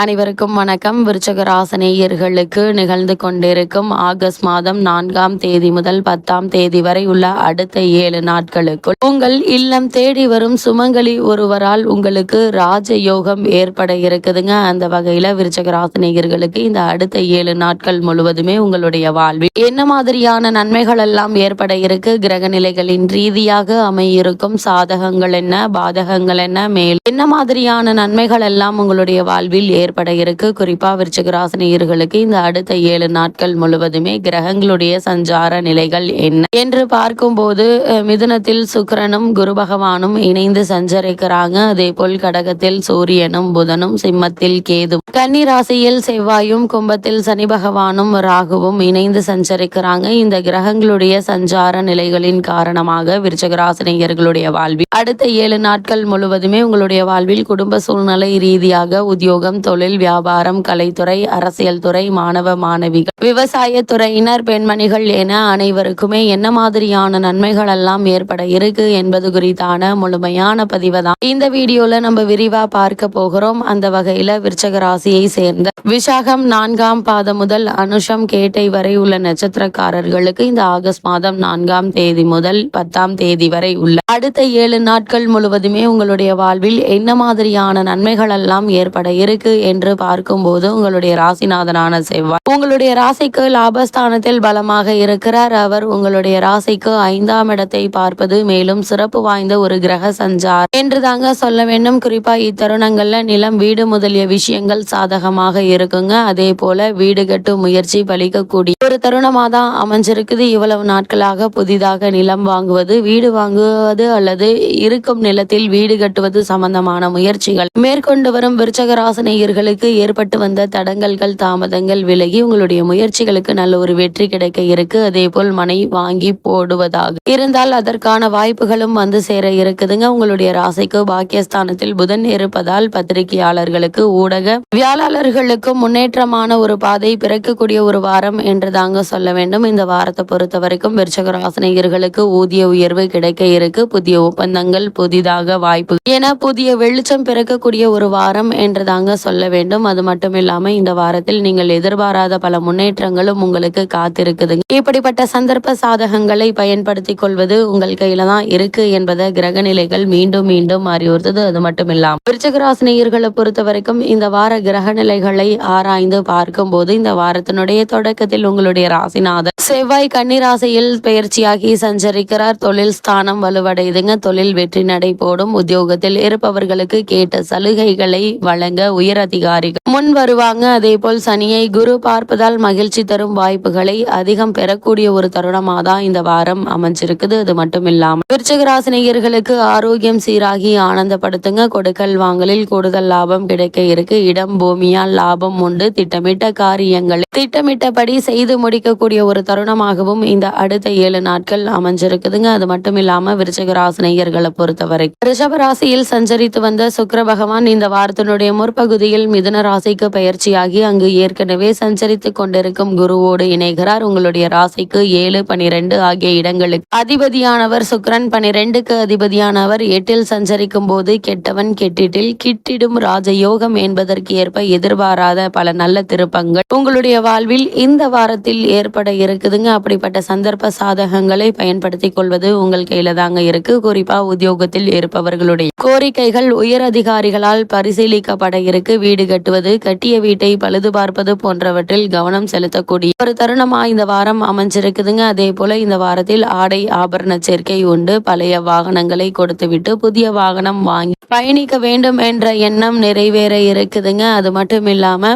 அனைவருக்கும் வணக்கம். விருச்சகராசனேயர்களுக்கு நிகழ்ந்து கொண்டிருக்கும் ஆகஸ்ட் மாதம் நான்காம் தேதி முதல் பத்தாம் தேதி வரை உள்ள அடுத்த ஏழு நாட்களுக்குள் உங்கள் இல்லம் தேடி வரும் சுமங்கலி ஒருவரால் உங்களுக்கு ராஜ யோகம் ஏற்பட இருக்குதுங்க. அந்த வகையில விருச்சகராசனேயர்களுக்கு இந்த அடுத்த ஏழு நாட்கள் முழுவதுமே உங்களுடைய வாழ்வில் என்ன மாதிரியான நன்மைகள் எல்லாம் ஏற்பட இருக்கு? கிரக நிலைகளின் ரீதியாக அமையிருக்கும் சாதகங்கள் என்ன? பாதகங்கள் என்ன? மேல் என்ன மாதிரியான நன்மைகள் எல்லாம் உங்களுடைய வாழ்வில் ஏற்பட இருக்கு. குறிப்பா விருச்சிக ராசினியர்களுக்கு இந்த அடுத்த ஏழு நாட்கள் முழுவதுமே கிரகங்களுடைய சஞ்சார நிலைகள் என்ன என்று பார்க்கும்போது மிதுனத்தில் சுக்கிரனும் குரு பகவானும் இணைந்து சஞ்சரிக்கிறாங்க. அதே போல் கடகத்தில் சூரியனும் புதனும் சிம்மத்தில் கேது கன்னி ராசியில் செவ்வாயும் கும்பத்தில் சனி பகவானும் ராகுவும் இணைந்து சஞ்சரிக்கிறாங்க. இந்த கிரகங்களுடைய சஞ்சார நிலைகளின் காரணமாக விருச்சகராசினியர்களுடைய வாழ்வில் அடுத்த ஏழு நாட்கள் முழுவதுமே உங்களுடைய வாழ்வில் குடும்ப சூழ்நிலை ரீதியாக உத்தியோகம் தொழில் வியாபாரம் கலைத்துறை அரசியல் துறை மாணவ மாணவிகள் விவசாய துறையினர் பெண்மணிகள் என அனைவருக்குமே என்ன மாதிரியான நன்மைகள் எல்லாம் ஏற்பட இருக்கு என்பது குறித்தான முழுமையான பதிவு தான் இந்த வீடியோல நம்ம விரிவா பார்க்க போகிறோம். அந்த வகையில விருச்சக ராசியை சேர்ந்த விசாகம் நான்காம் பாதம் முதல் அனுஷம் கேட்டை வரை உள்ள நட்சத்திரக்காரர்களுக்கு இந்த ஆகஸ்ட் மாதம் நான்காம் தேதி முதல் பத்தாம் தேதி வரை உள்ள அடுத்த ஏழு நாட்கள் முழுவதுமே உங்களுடைய வாழ்வில் என்ன மாதிரியான நன்மைகள் எல்லாம் ஏற்பட இருக்கு என்று பார்க்கும்போது உங்களுடைய ராசிநாதனான செவ்வாய். உங்களுடைய ராசிக்கு லாபஸ்தானத்தில் பலமாக இருக்கிறார். அவர் உங்களுடைய ராசிக்கு ஐந்தாம் இடத்தை பார்ப்பது மேலும் சிறப்பு வாய்ந்த ஒரு கிரக சஞ்சார் என்று தாங்க சொல்ல வேண்டும். குறிப்பா இத்தருணங்கள்ல நிலம் வீடு முதலிய விஷயங்கள் சாதகமாக இருக்குங்க. அதே போல வீடு கட்டும் முயற்சி பலிக்கக்கூடிய ஒரு தருணமா தான் அமைஞ்சிருக்குது. இவ்வளவு நாட்களாக புதிதாக நிலம் வாங்குவது வீடு வாங்குவது அல்லது இருக்கும் நிலத்தில் வீடு கட்டுவது சம்பந்தமான முயற்சிகள். மேற்கொண்டு வரும் விருச்சகராசனை ராசினியர்களுக்கு ஏற்பட்டு வந்த தடங்கல்கள் தாமதங்கள் விலகி உங்களுடைய முயற்சிகளுக்கு நல்ல ஒரு வெற்றி கிடைக்க இருக்கு. அதே போல் மனை வாங்கி போடுவதாக. இருந்தால் அதற்கான வாய்ப்புகளும் வந்து சேர இருக்குதுங்க. உங்களுடைய ராசிக்கு பாக்கியஸ்தானத்தில் புதன் இருப்பதால் பத்திரிகையாளர்களுக்கு ஊடக வியாழர்களுக்கு முன்னேற்றமான ஒரு பாதை பிறக்கக்கூடிய ஒரு வாரம் என்று தாங்க சொல்ல வேண்டும். இந்த வாரத்தை பொறுத்த வரைக்கும் விருச்சக ராசினியர்களுக்கு ஊதிய உயர்வு கிடைக்க இருக்கு. புதிய ஒப்பந்தங்கள் புதிதாக வாய்ப்பு. என புதிய வெளிச்சம் பிறக்கக்கூடிய ஒரு வாரம் என்று தாங்க சொல்ல வேண்டும். அது மட்டும் இல்லாம இந்த வாரத்தில் நீங்கள் எதிர்பாராத பல முன்னேற்றங்களும் உங்களுக்கு காத்திருக்குது இப்படிப்பட்ட சந்தர்ப்ப சாதகங்களை பயன்படுத்திக் கொள்வது உங்கள் கையில தான் இருக்கு என்பதை கிரக நிலைகள் மீண்டும் மீண்டும் அறிவுறுத்தது. அது மட்டும் இல்லாம விருச்சகராசினியர்களை பொறுத்த வரைக்கும் இந்த வார கிரக நிலைகளை ஆராய்ந்து பார்க்கும்போது இந்த வாரத்தினுடைய தொடக்கத்தில் உங்களுடைய ராசிநாதன் செவ்வாய் கன்னிராசியில் பயிற்சியாகி சஞ்சரிக்கிறார். தொழில் ஸ்தானம் வலுவடையுதுங்க. தொழில் வெற்றி நடை போடும். உத்தியோகத்தில் இருப்பவர்களுக்கு கேட்ட சலுகைகளை வழங்க உயர் அதிகாரிகள். முன் வருவாங்க. அதே போல் சனியை குரு பார்ப்பதால் மகிழ்ச்சி தரும் வாய்ப்புகளை அதிகம் பெறக்கூடிய ஒரு தருணமாக தான் இந்த வாரம் அமைஞ்சிருக்குது. அது மட்டும் இல்லாமல் விருச்சகராசினியர்களுக்கு ஆரோக்கியம் சீராகி ஆனந்தப்படுத்துங்க. கொடுக்கல் வாங்கலில் கூடுதல் லாபம் கிடைக்க இருக்கு. இடம் பூமியால் லாபம் உண்டு. திட்டமிட்ட காரியங்களை. திட்டமிட்டபடி செய்து முடிக்கக்கூடிய ஒரு தருணமாகவும் இந்த அடுத்த ஏழு நாட்கள் அமைஞ்சிருக்குதுங்க. அது மட்டும் இல்லாம விருச்சகராசினியர்களை பொறுத்தவரை. ரிஷபராசியில் சஞ்சரித்து வந்த சுக்கர பகவான் இந்த வாரத்தினுடைய முற்பகுதியில் மிதுன ராசிக்கு பயிற்சியாகி அங்கு ஏற்கனவே சஞ்சரித்து கொண்டிருக்கும் குருவோடு இணைகிறார். உங்களுடைய ராசிக்கு ஏழு பனிரெண்டு ஆகிய இடங்களுக்கு அதிபதியானவர் சுக்ரன் பனிரெண்டுக்கு அதிபதியானவர் எட்டில் சஞ்சரிக்கும் போது கெட்டவன் கெட்டிட்டில் கிட்டிடும் ராஜயோகம் என்பதற்கு ஏற்ப எதிர்பாராத பல நல்ல திருப்பங்கள் உங்களுடைய வாழ்வில் இந்த வாரத்தில் ஏற்பட இருக்குதுங்க. அப்படிப்பட்ட சந்தர்ப்ப சாதகங்களை பயன்படுத்திக் கொள்வது உங்கள் கையில தாங்க இருக்கு. குறிப்பா உத்தியோகத்தில் இருப்பவர்களுடைய கோரிக்கைகள் உயர் அதிகாரிகளால் பரிசீலிக்கப்பட இருக்கு. வீடு கட்டுவது கட்டிய வீட்டை பழுது பார்ப்பது போன்றவற்றில் கவனம் செலுத்தக்கூடிய ஒரு தருணமா இந்த வாரம் அமைஞ்சிருக்குதுங்க. அதே போல இந்த வாரத்தில் ஆடை ஆபரண சேர்க்கை உண்டு. பழைய வாகனங்களை கொடுத்துவிட்டு புதிய வாகனம் வாங்கி பயணிக்க வேண்டும் என்ற எண்ணம் நிறைவேற இருக்குதுங்க. அது மட்டும் இல்லாம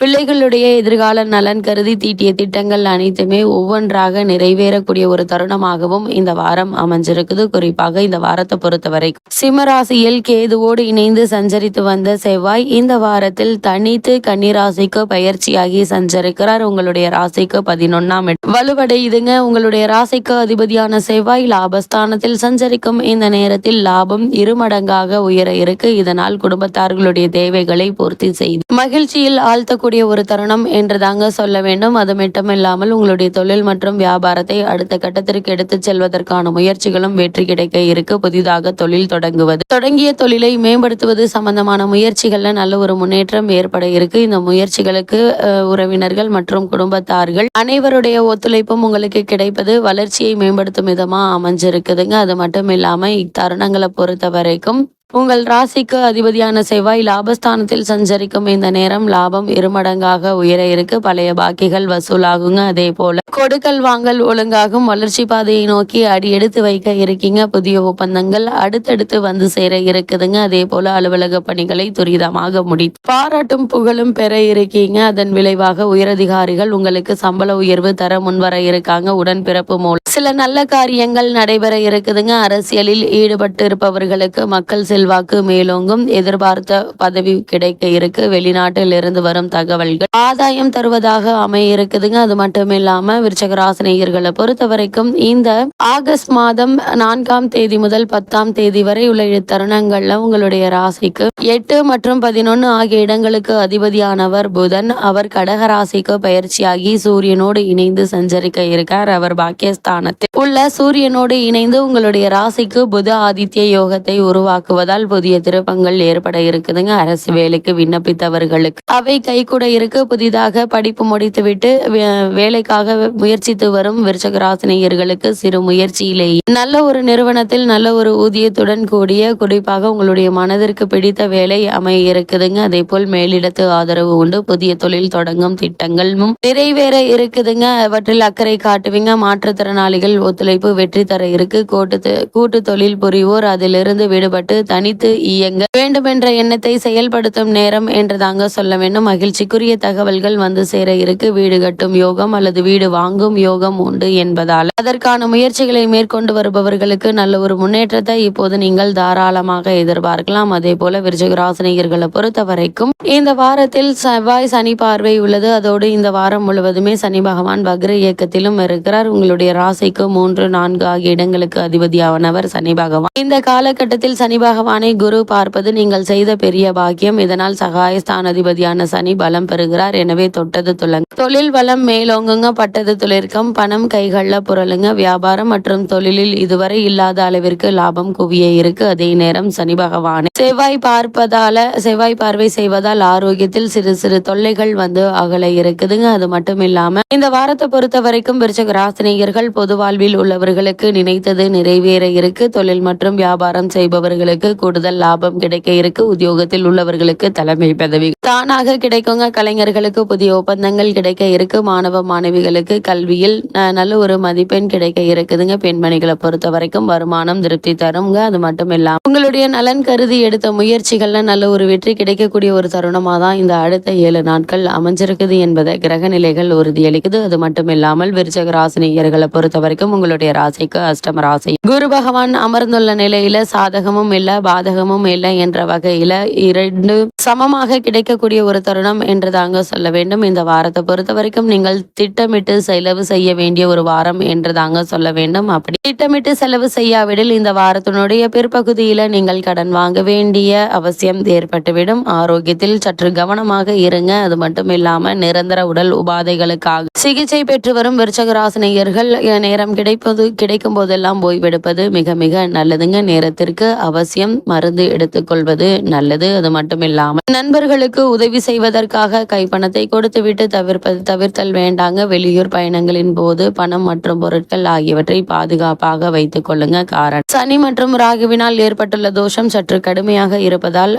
பிள்ளைகளுடைய எதிர்கால நலன் கருதி தீட்டிய திட்டங்கள் அனைத்துமே ஒவ்வொன்றாக நிறைவேறக்கூடிய ஒரு தருணமாகவும் இந்த வாரம் அமைஞ்சிருக்குது. குறிப்பாக இந்த வாரத்தை பொறுத்தவரை சிம்மராசியில் கேதுவோடு இணைந்து சஞ்சரித்து வந்த செவ்வாய் இந்த வாரத்தில் தனித்து கன்னிராசிக்கு பயிற்சியாகி சஞ்சரிக்கிறார். உங்களுடைய ராசிக்கு பதினொன்னாம் இடம். வலுவடையுதுங்க. உங்களுடைய ராசிக்கு அதிபதியான செவ்வாய் லாபஸ்தானத்தில் சஞ்சரிக்கும். இந்த நேரத்தில் லாபம் இருமடங்காக உயர இருக்கு. இதனால் குடும்பத்தார்களுடைய தேவைகளை பூர்த்தி செய்து மகிழ்ச்சியில் ஆழ்த்த இருக்கக்கூடிய ஒரு தருணம் என்று தாங்க சொல்ல வேண்டும். அது மட்டும் இல்லாமல் உங்களுடைய தொழில் மற்றும் வியாபாரத்தை அடுத்த கட்டத்திற்கு எடுத்துச் செல்வதற்கான முயற்சிகளும் வெற்றி கிடைக்க இருக்கு. புதிதாக தொழில் தொடங்குவது. தொடங்கிய தொழிலை மேம்படுத்துவது சம்பந்தமான முயற்சிகள்ல நல்ல ஒரு முன்னேற்றம் ஏற்பட இருக்கு. இந்த முயற்சிகளுக்கு உறவினர்கள் மற்றும் குடும்பத்தார்கள் அனைவருடைய ஒத்துழைப்பும் உங்களுக்கு கிடைப்பது வளர்ச்சியை மேம்படுத்தும் விதமா அமைஞ்சிருக்குதுங்க. அது மட்டும் இல்லாம இத்தருணங்களை பொறுத்த வரைக்கும் உங்கள் ராசிக்கு அதிபதியான செவ்வாய் லாபஸ்தானத்தில் சஞ்சரிக்கும் இந்த நேரம் லாபம் இருமடங்காக உயர இருக்கு. பழைய பாக்கிகள் வசூலாகுங்க. அதே போல கொடுக்கல் வாங்கல் ஒழுங்காகும். வளர்ச்சி பாதையை நோக்கி அடி எடுத்து வைக்க இருக்கீங்க. புதிய ஒப்பந்தங்கள் அடுத்தடுத்து வந்து சேர இருக்குதுங்க. அதே போல அலுவலக பணிகளை துரிதமாக முடித்து பாராட்டும் புகழும் பெற இருக்கீங்க. அதன் விளைவாக உயரதிகாரிகள் உங்களுக்கு சம்பள உயர்வு தர முன்வர இருக்காங்க. உடன்பிறப்பு மூலம் சில நல்ல காரியங்கள் நடைபெற இருக்குதுங்க. அரசியலில் ஈடுபட்டு இருப்பவர்களுக்கு மக்கள் செல்வாக்கு மேலோங்கும் எதிர்பார்த்த பதவி கிடைக்க இருக்கு. வெளிநாட்டில் இருந்து வரும் தகவல்கள் ஆதாயம் தருவதாக அமைய இருக்குதுங்க அது மட்டும் இல்லாம விருச்சகராசினியர்களை பொறுத்த வரைக்கும் இந்த ஆகஸ்ட் மாதம் நான்காம் தேதி முதல் பத்தாம் தேதி வரை உள்ள தருணங்கள்ல உங்களுடைய ராசிக்கு எட்டு மற்றும் பதினொன்னு ஆகிய இடங்களுக்கு அதிபதியானவர் புதன். அவர் கடக ராசிக்கு பயிற்சியாகி சூரியனோடு இணைந்து சஞ்சரிக்க இருக்கார். அவர் பாக்கியஸ்தானத்தில் உள்ள சூரியனோடு இணைந்து உங்களுடைய ராசிக்கு புத ஆதித்ய யோகத்தை உருவாக்குவதால் புதிய திருப்பங்கள் ஏற்பட இருக்குதுங்க. அரசு வேலைக்கு விண்ணப்பித்தவர்களுக்கு. அவை கைகூட இருக்கு. புதிதாக படிப்பு முடித்துவிட்டு வேலைக்காக முயற்சித்து வரும் விருச்சகராசினியர்களுக்கு சிறு முயற்சியிலேயே நல்ல ஒரு நிறுவனத்தில் நல்ல ஒரு ஊதியத்துடன் கூடிய குறிப்பாக உங்களுடைய மனதிற்கு பிடித்த வேலை அமைய இருக்குதுங்க. அதே போல் மேலிடத்து ஆதரவு உண்டு. புதிய தொழில் தொடங்கும் திட்டங்களும் நிறைவேற இருக்குதுங்க. அவற்றில் அக்கறை காட்டுவீங்க. மாற்றுத்திறனாளிகள் ஒத்துழைப்பு வெற்றி தர இருக்கு. கூட்டு கூட்டு தொழில் புரிவோர் அதிலிருந்து விடுபட்டு தனித்து இயங்க வேண்டுமென்ற எண்ணத்தை செயல்படுத்தும் நேரம் என்று தாங்க சொல்ல வேண்டும். மகிழ்ச்சிக்குரிய தகவல்கள் வந்து சேர இருக்கு. வீடு கட்டும் யோகம் அல்லது வீடு வாங்கும் யோகம் உண்டு என்பதால். அதற்கான முயற்சிகளை மேற்கொண்டு வருபவர்களுக்கு நல்ல ஒரு முன்னேற்றத்தை இப்போது நீங்கள் தாராளமாக எதிர்பார்க்கலாம். அதே போல விருச்சிகராசினியர்களை பொறுத்த வரைக்கும் இந்த வாரத்தில் செவ்வாய் சனி பார்வை உள்ளது. அதோடு இந்த வாரம் முழுவதுமே சனி பகவான் வக்ர இயக்கத்திலும் இருக்கிறார். உங்களுடைய ராசிக்கு மூன்று நான்கு ஆகிய இடங்களுக்கு அதிபதியானவர் சனி பகவான். இந்த காலகட்டத்தில் சனி பகவான் குரு பார்ப்பது நீங்கள் செய்த பெரிய பாக்கியம். இதனால் சகாயஸ்தான் அதிபதியான சனி பலம் பெறுகிறார். எனவே தொட்டது துலங்க தொழில் வளம் மேலோங்குங்க பட்டது துளிர்க்கம். பணம் கைகள்ல புரளுங்க. வியாபாரம் மற்றும் தொழிலில் இதுவரை இல்லாத அளவிற்கு லாபம் குவிய இருக்கு. அதே நேரம் சனி பகவானை செவ்வாய் பார்ப்பதால செவ்வாய் பார்வை செய்வதால் ஆரோக்கியத்தில் சிறு சிறு தொல்லைகள் வந்து அகல இருக்குதுங்க. அது மட்டும் இல்லாம இந்த வாரத்தை பொறுத்த வரைக்கும் விருச்சக ராசினியர்கள் பொது வாழ்வில் உள்ளவர்களுக்கு நினைத்தது நிறைவேற இருக்கு. தொழில் மற்றும் வியாபாரம் செய்பவர்களுக்கு கூடுதல் லாபம் கிடைக்க இருக்கு. உத்தியோகத்தில் உள்ளவர்களுக்கு தலைமை பதவி தானாக கிடைக்குங்க. கலைஞர்களுக்கு புதிய ஒப்பந்தங்கள் கிடைக்க இருக்கு. மாணவ மாணவிகளுக்கு கல்வியில் நல்ல ஒரு மதிப்பெண் கிடைக்க இருக்குதுங்க. பெண்மணிகளை பொறுத்த வரைக்கும் வருமானம் திருப்தி தருங்க. அது மட்டும் இல்லாம உங்களுடைய நலன் கருதி எடுத்த முயற்சிகள்ல நல்ல ஒரு வெற்றி கிடைக்கக்கூடிய ஒரு தருணமா தான் இந்த அடுத்த ஏழு நாட்கள் அமைஞ்சிருக்குது என்பதை கிரக நிலைகள் உறுதியளிக்குது. அது மட்டும் இல்லாமல் விருச்சக ராசினியர்களை பொறுத்த வரைக்கும் உங்களுடைய ராசிக்கு அஷ்டம ராசி. குரு பகவான் அமர்ந்துள்ள நிலையில சாதகமும் இல்ல பாதகமும் இல்லை என்ற வகையில இரண்டு சமமாக கிடைக்கக்கூடிய ஒரு தருணம் என்று தாங்க சொல்ல வேண்டும். இந்த வாரத்தை பொறுத்த வரைக்கும் நீங்கள் திட்டமிட்டு செலவு செய்ய வேண்டிய ஒரு வாரம் என்று தாங்க சொல்ல வேண்டும். அப்படி திட்டமிட்டு செலவு செய்யாவிடில் இந்த வாரத்தினுடைய பிற்பகுதியில நீங்கள் கடன் வாங்க வேண்டிய அவசியம் ஏற்பட்டுவிடும். ஆரோக்கியத்தில் சற்று கவனமாக இருங்க. அது மட்டும் இல்லாம நிரந்தர உடல் உபாதைகளுக்காக சிகிச்சை பெற்று வரும் விருச்சகராசினியர்கள் நேரம் கிடைப்பது கிடைக்கும் போதெல்லாம் ஓய்வெடுப்பது மிக மிக நல்லதுங்க. நேரத்திற்கு அவசியம் மருந்து எடுத்துக்கொள்வது நல்லது. அது மட்டும் நண்பர்களுக்கு உதவி செய்வதற்காக கைப்பணத்தை கொடுத்துவிட்டு தவிர்ப்பது தவிர்த்தல் வேண்டாங்க. வெளியூர் பயணங்களின் போது பணம் மற்றும் பொருட்கள் ஆகியவற்றை பாதுகாப்பாக வைத்துக் கொள்ளுங்க. காரணம் சனி மற்றும் ராகுவினால் ஏற்பட்டுள்ள தோஷம் சற்று கடுமையாக இருப்பதால்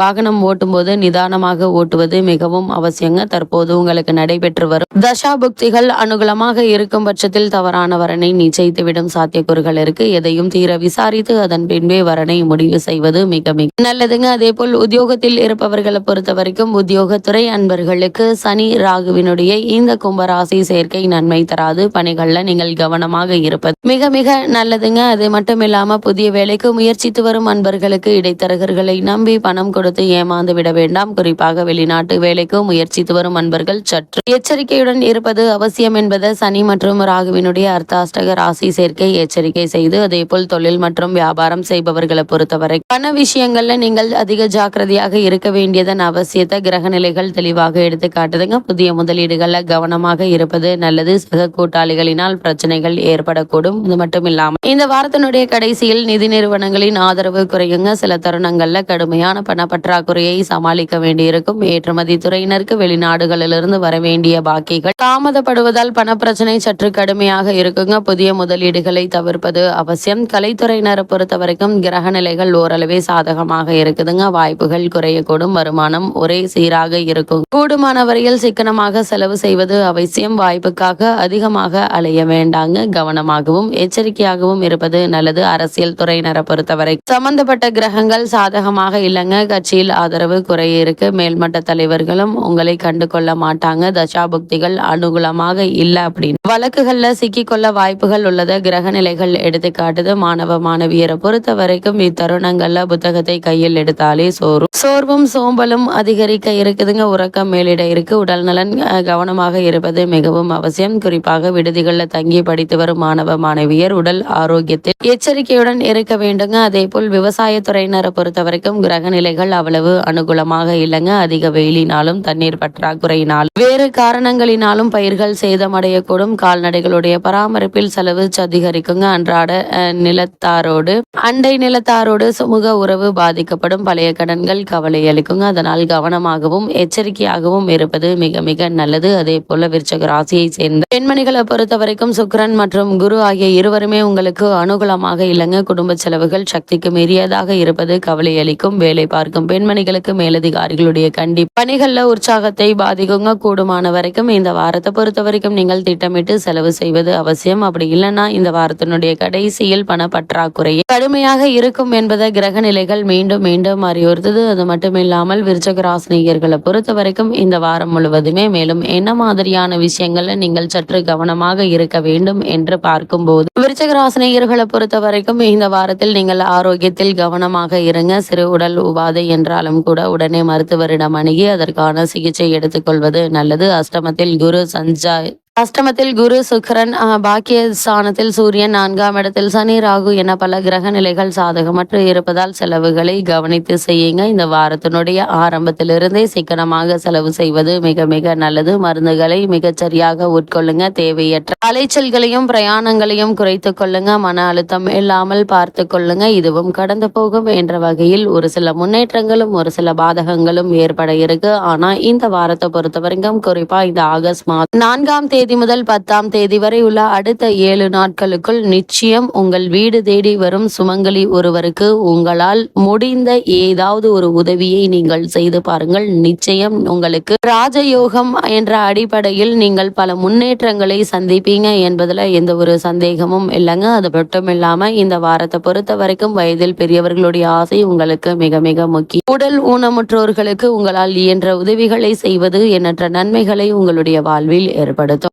வாகனம் ஓட்டும் போது நிதானமாக ஓட்டுவது மிகவும் அவசியங்க. தற்போது உங்களுக்கு நடைபெற்று வரும் தசா புக்திகள் அனுகூலமாக இருக்கும் பட்சத்தில் தவறான வரனை நிச்சயித்துவிடும் சாத்தியக்கூறுகள் இருக்கு. எதையும் தீர விசாரித்து அதன் பின்பே வரனை முடிவு செய்வது மிக மிக நல்லதுங்க. அதே போல் உத்தியோகத்தில் இருப்பவர்களை பொறுத்த வரைக்கும் உத்தியோகத்துறை அன்பர்களுக்கு சனி ராகுவினுடைய இந்த கும்பராசி சேர்க்கை நன்மை தராது. பணிகள்ல நீங்கள் கவனமாக இருப்பது மிக மிக நல்லதுங்க. அது மட்டும் இல்லாம புதிய வேலைக்கு முயற்சித்து வரும் அன்பர்களுக்கு இடைத்தரகர்களை நம்பி பணம் கொடுத்து ஏமாந்து விட வேண்டாம். குறிப்பாக வெளிநாட்டு வேலைக்கு முயற்சித்து வரும் அன்பர்கள் சற்று எச்சரிக்கையுடன் இருப்பது அவசியம் என்பதை சனி மற்றும் ராகுவினுடைய அர்த்தாஷ்டக ராசி சேர்க்கை எச்சரிக்கை செய்து அதேபோல் தொழில் மற்றும் வியாபாரம் செய்பவர்களை பொறுத்தவரை. பண விஷயங்கள்ல நீங்கள் அதிக ஜாக்கிரதையாக இருக்க வேண்டியதன் அவசியத்தை கிரக நிலைகள் தெளிவாக எடுத்து காட்டுதுங்க. புதிய முதலீடுகள்ல கவனமாக இருப்பது நல்லது. சக கூட்டாளிகளினால் பிரச்சனைகள் ஏற்படக்கூடும். இது மட்டும் இல்லாமல் இந்த வாரத்தினுடைய கடைசியில் நிதி நிறுவனங்களின் ஆதரவு குறையுங்க. சில தருணங்கள்ல கடுமையான பண பற்றாக்குறையை சமாளிக்க வேண்டியிருக்கும். ஏற்றுமதி துறையினருக்கு வெளிநாடுகளிலிருந்து வர வேண்டிய பாக்கிகள் தாமதப்படுவதால் பண பிரச்சனை சற்று கடுமையாக இருக்குங்க. புதிய முதலீடுகளை தவிர்ப்பது அவசியம். கலைத்துறையினரை பொறுத்த வரைக்கும் கிரக சூழ்நிலைகள் ஓரளவே சாதகமாக இருக்குதுங்க. வாய்ப்புகள் குறையக்கூடும். வருமானம் ஒரே சீராக இருக்கும். கூடுமான வரையில் சிக்கனமாக செலவு செய்வது அவசியம். வாய்ப்புக்காக அதிகமாக அலைய வேண்டாங்க. கவனமாகவும் எச்சரிக்கையாகவும் இருப்பது நல்லது. அரசியல் துறையினரை பொறுத்தவரை. சம்பந்தப்பட்ட கிரகங்கள் சாதகமாக இல்லைங்க. கட்சியில் ஆதரவு குறைய இருக்கு. மேல்மட்ட தலைவர்களும் உங்களை கண்டு கொள்ள மாட்டாங்க. தசாபுக்திகள் அனுகூலமாக இல்லை அப்படின்னு. வழக்குகள்ல சிக்கிக்கொள்ள வாய்ப்புகள் உள்ளத. கிரக நிலைகள் எடுத்துக்காட்டுது. மாணவ மாணவியரை பொறுத்த வரைக்கும் இத்தருணங்கள்ல புத்தகத்தை கையில் எடுத்தாலே சோறும் சோர்வும் சோம்பலும் அதிகரிக்க இருக்குதுங்க. உறக்கம் மேலிட இருக்கு. உடல் நலன் கவனமாக இருப்பது மிகவும் அவசியம். குறிப்பாக விடுதிகளில் தங்கி படித்து வரும் மாணவ மாணவியர் உடல் ஆரோக்கியத்தில் எச்சரிக்கையுடன் இருக்க வேண்டுங்க. அதே போல் விவசாயத்துறையினரை பொறுத்த வரைக்கும் கிரக நிலைகள் அவ்வளவு அனுகூலமாக இல்லைங்க. அதிக வெயிலினாலும் தண்ணீர் பற்றாக்குறையினாலும் வேறு காரணங்களினாலும் பயிர்கள் சேதமடையக்கூடும். கால்நடைகளுடைய பராமரிப்பில் செலவு அதிகரிக்குங்க. அன்றாட நிலத்தாரோடு அண்டை நிலத்தாரோடு சுமூக உறவு பாதிக்கப்படும். பழைய கடன்கள் கவலை அளிக்குங்க. அதனால் கவனமாகவும் எச்சரிக்கையாகவும் இருப்பது மிக மிக நல்லது. அதே போல விருச்சக ராசியை சேர்ந்த பெண்மணிகளை பொறுத்த வரைக்கும் சுக்கிரன் மற்றும் குரு ஆகிய இருவருமே உங்களுக்கு அனுகூலமாக இல்லைங்க. குடும்ப செலவுகள் சக்திக்கு மீறியதாக இருப்பது கவலை அளிக்கும். வேலை பார்க்கும் பெண்மணிகளுக்கு மேலதிகாரிகளுடைய கண்டி பணிகள்ல உற்சாகத்தை பாதிக்குங்க. கூடுமான வரைக்கும் இந்த வாரத்தை பொறுத்த வரைக்கும் நீங்கள் திட்டமிட்டு செலவு செய்வது அவசியம். அப்படி இல்லைன்னா இந்த வாரத்தினுடைய கடைசியில் பண பற்றாக்குறை கடுமையாக இருக்கும். என்பதை கிரக நிலைகள் மீண்டும் மீண்டும் அறிவுறுத்தது. அது மட்டும் இல்லாமல் விருச்சக ராசினியர்களை பொறுத்த வரைக்கும் இந்த வாரம் முழுவதுமே மேலும் என்ன மாதிரியான விஷயங்கள்ல நீங்கள் சற்று கவனமாக இருக்க வேண்டும் என்று பார்க்கும்போது விருச்சக ராசினியர்களை பொறுத்த வரைக்கும் இந்த வாரத்தில் நீங்கள் ஆரோக்கியத்தில் கவனமாக இருங்க. சிறு உடல் உபாதை என்றாலும் கூட உடனே மருத்துவரிடம் அணுகி அதற்கான சிகிச்சை எடுத்துக்கொள்வது நல்லது. அஷ்டமத்தில் குரு சஞ்சாய் அஷ்டமத்தில் குரு சுக்கரன் பாக்கிய ஸ்தானத்தில் சூரியன் நான்காம் இடத்தில் சனி ராகு என பல கிரக நிலைகள் சாதகமற்று இருப்பதால் செலவுகளை கவனித்து செய்யுங்க. இந்த வாரத்தினுடைய ஆரம்பத்திலிருந்தே சிக்கனமாக செலவு செய்வது மிக மிக நல்லது. மருந்துகளை மிகச்சரியாக உட்கொள்ளுங்க. தேவையற்ற அலைச்சல்களையும் பிரயாணங்களையும் குறைத்து கொள்ளுங்க. மன அழுத்தம் இல்லாமல் பார்த்து கொள்ளுங்க. இதுவும் கடந்து போகும் என்ற வகையில் ஒரு சில முன்னேற்றங்களும் ஒரு சில பாதகங்களும் ஏற்பட இருக்கு. ஆனா இந்த வாரத்தை பொறுத்தவரைக்கும் குறிப்பா இந்த ஆகஸ்ட் மாதம் நான்காம் தேதி தேதி முதல் பத்தாம் தேதி வரை உள்ள அடுத்த ஏழு நாட்களுக்குள் நிச்சயம் உங்கள் வீடு தேடி வரும் சுமங்கலி ஒருவருக்கு உங்களால் முடிந்த ஏதாவது ஒரு உதவியை நீங்கள் செய்து பாருங்கள். நிச்சயம் உங்களுக்கு ராஜயோகம் என்ற அடிப்படையில் நீங்கள் பல முன்னேற்றங்களை சந்திப்பீங்க என்பதுல எந்த ஒரு சந்தேகமும் இல்லைங்க. அது மட்டும் இல்லாம இந்த வாரத்தை பொறுத்த வரைக்கும் வயதில் பெரியவர்களுடைய ஆசை உங்களுக்கு மிக மிக முக்கியம். உடல் ஊனமுற்றோர்களுக்கு உங்களால் இயன்ற உதவிகளை செய்வது எண்ணற்ற நன்மைகளை உங்களுடைய வாழ்வில் ஏற்படுத்தும்.